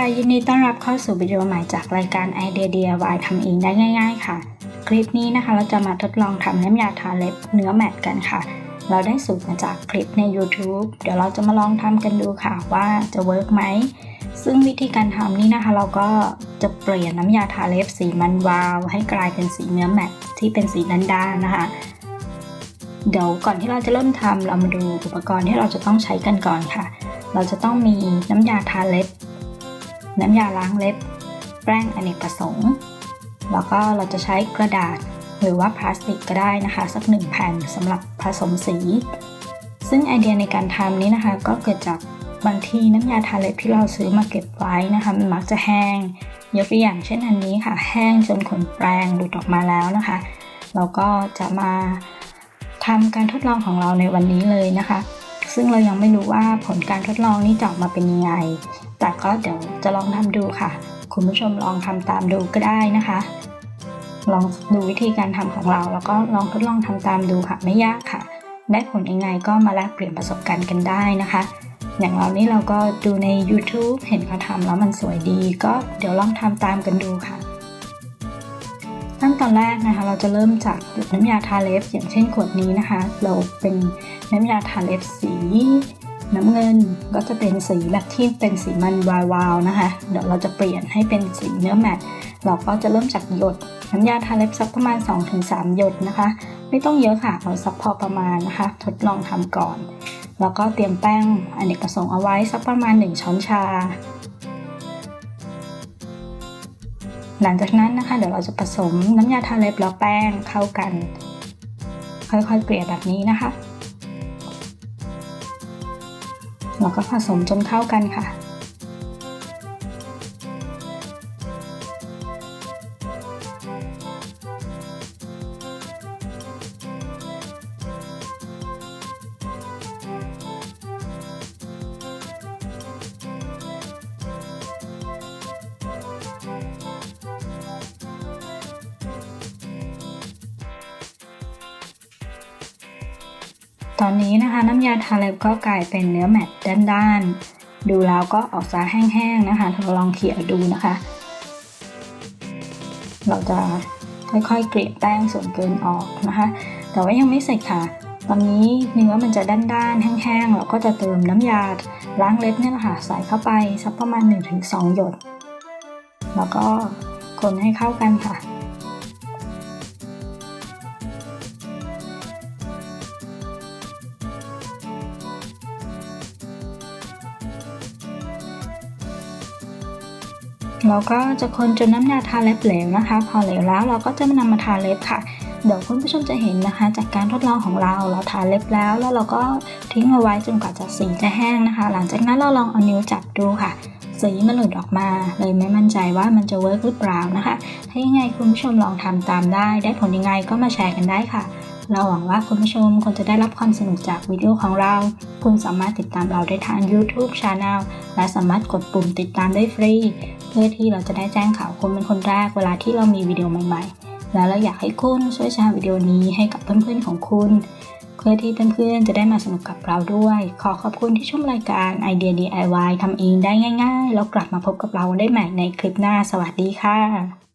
ค่ะ ยินดีต้อนรับเข้าสู่วิดีโอใหม่จากรายการไอเดีย DIY ทำเองได้ง่าย ๆ ค่ะ คลิปนี้นะคะเราจะมาทดลองทำน้ำยาทาเล็บเนื้อแมตต์กันค่ะ เราได้สูตรมาจากคลิปใน YouTube เดี๋ยวเราจะมาลองทำกันดูค่ะว่าจะเวิร์กไหม ซึ่งวิธีการทำนี่นะคะ เราก็จะเปลี่ยนน้ำยาทาเล็บสีมันวาว ให้กลายเป็นสีเนื้อแมตต์ที่เป็นสีด้านๆนะคะเดี๋ยวก่อนที่เราจะเริ่มทำเรามาดูอุปกรณ์ที่เราจะต้องใช้กันก่อนค่ะ เราจะต้องมีน้ำยาทาเล็บ น้ำยาล้างเล็บ แป้งอเนกประสงค์ แล้วก็เราจะใช้กระดาษหรือว่าพลาสติกก็ได้นะคะ สักหนึ่งแผ่นสำหรับผสมสี ซึ่งไอเดียในการทำนี้นะคะ ก็เกิดจากบางทีน้ำยาทาเล็บที่เราซื้อมาเก็บไว้นะคะมันมักจะแห้งยกตัวอย่างเช่นอันนี้ค่ะ แห้งจนขนแปรงหลุดออกมาแล้วนะคะ เราก็จะมาทำการทดลองของเราในวันนี้เลยนะคะ ซึ่งเรายังไม่รู้ว่าผลการทดลองนี้จะออกมาเป็นยังไง แต่ก็เดี๋ยวจะลองทำดูค่ะ คุณผู้ชมลองทำตามดูก็ได้นะคะ ลองดูวิธีการทำของเรา แล้วก็ลองทดลองทำตามดูค่ะ ไม่ยากค่ะ ได้ผลยังไงก็มาแลกเปลี่ยนประสบการณ์กันได้นะคะ อย่างเรานี่เราก็ดูใน YouTube เห็นเขาทำแล้วมันสวยดี ก็เดี๋ยวลองทำตามกันดูค่ะ ขั้นตอนแรกนะคะ เราจะเริ่มจากหยดน้ำยาทาเล็บอย่างเช่นขวดนี้นะคะ เราเป็นน้ำยาทาเล็บสีน้ำเงินก็จะเป็นสีแบบที่เป็นสีมันวาวๆนะคะ เดี๋ยวเราจะเปลี่ยนให้เป็นสีเนื้อแมตต์เราก็จะเริ่มจากหยดน้ำยาทาเล็บสักประมาณ 2-3 หยดนะคะ ไม่ต้องเยอะค่ะเอาสักพอประมาณนะคะ ทดลองทำก่อน แล้วก็เตรียมแป้งอเนกประสงค์เอาไว้สักประมาณ 1 ช้อนชา หลังจากนั้นนะคะ เดี๋ยวเราจะผสมน้ำยาทาเล็บแล้วแป้งเข้ากัน ค่อยๆเกลี่ยแบบนี้นะคะแล้วก็ผสมจนเข้ากันค่ะ ตอนนี้นะคะน้ำยาทาเล็บก็กลายเป็นเนื้อแมตต์ด้านๆ ดูแล้วก็ออกซาแห้งๆนะคะเราลองเขี่ยดูนะคะ เราจะค่อยๆเกลี่ยแป้งส่วนเกินออกนะคะ แต่ว่ายังไม่เสร็จค่ะ ตอนนี้เนื้อมันจะด้านๆ แห้งๆ เราก็จะเติมน้ำยาล้างเล็บเนี่ยนะคะใส่เข้าไปสักประมาณ 1-2 หยด แล้วก็คนให้เข้ากันค่ะ เราก็จะคนจนน้ำยาทาเล็บเหลวนะคะ พอเหลวแล้วเราก็จะนำมาทาเล็บค่ะเดี๋ยวคุณผู้ชมจะเห็นนะคะ จากการทดลองของเราเราทาเล็บแล้ว แล้วเราก็ทิ้งเอาไว้จนกว่าจะสีจะแห้งนะคะ หลังจากนั้นเราลองเอานิ้วจับดูค่ะ สีมันหลุดออกมา เลยไม่มั่นใจว่ามันจะเวิร์กหรือเปล่านะคะ ถ้ายังไงคุณผู้ชมลองทำตามได้ ได้ผลยังไงก็มาแชร์กันได้ค่ะ เราหวังว่าคุณผู้ชมคงจะได้รับความสนุกจากวิดีโอของเรา คุณสามารถติดตามเราได้ทาง YouTube Channel และสามารถกดปุ่มติดตามได้ฟรี พื่อที่เราจะได้แจ้งข่าวคุณเป็นคนแรกเวลาที่เรามีวิดีโอใหม่ๆ แล้วเราอยากให้คุณช่วยแชร์วิดีโอนี้ให้กับเพื่อนๆของคุณ เพื่อที่เพื่อนๆจะได้มาสนุกกับเราด้วย ขอขอบคุณที่ชมรายการไอเดีย DIY ทำเองได้ง่าย ๆ แล้วกลับมาพบกับเราได้ใหม่ในคลิปหน้า สวัสดีค่ะ